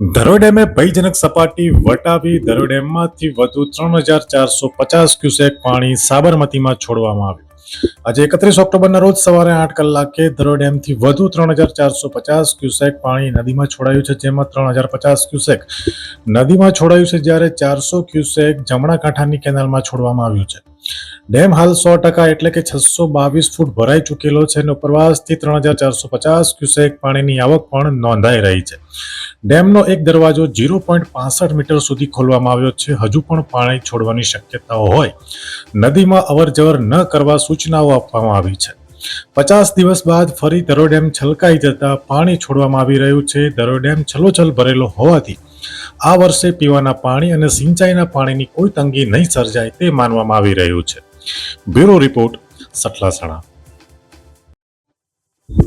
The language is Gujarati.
ધરોઈ ભયજનક સપાટી વટાવી ધરોઈ ડેમમાંથી વધુ ત્રણ હજાર ચારસો પચાસ ક્યુસેક પાણી સાબરમતીમાં છોડવામાં આવ્યું. આજે એકત્રીસ ઓક્ટોબરના રોજ સવારે આઠ કલાકે ધરોઈ વધુ ત્રણ હજાર ચારસો પચાસ ક્યુસેક પાણી નદીમાં છોડાયું છે, જેમાં ત્રણ હજાર પચાસ ક્યુસેક નદીમાં છોડાયું છે, જ્યારે ચારસો ક્યુસેક જમણા કાંઠાની કેનાલમાં છોડવામાં આવ્યું છે. ડેમ હાલ સો ટકા એટલે કે છસો બાવીસ ફૂટ ભરાઈ ચૂકેલો છે અને ઉપરવાસથી ત્રણ હજાર ચારસો પચાસ ક્યુસેક પાણીની આવક પણ નોંધાઈ રહી છે. ડેમનો એક દરવાજો ઝીરો પોઈન્ટ પાસઠ મીટર સુધી ખોલવામાં આવ્યો છે. હજુ પણ પાણી છોડવાની શક્યતાઓ હોય. નદીમાં અવર જવર ન કરવા સૂચનાઓ આપવામાં આવી છે. પચાસ દિવસ બાદ ફરી દરો ડેમ છલકાઈ જતા પાણી છોડવામાં આવી રહ્યું છે. દરો ડેમ છલોછલ ભરેલો હોવાથી આ વર્ષે પીવાના પાણી અને સિંચાઈના પાણીની કોઈ તંગી નહીં સર્જાય તે માનવામાં આવી રહ્યું છે. Bureau report, Satlasana.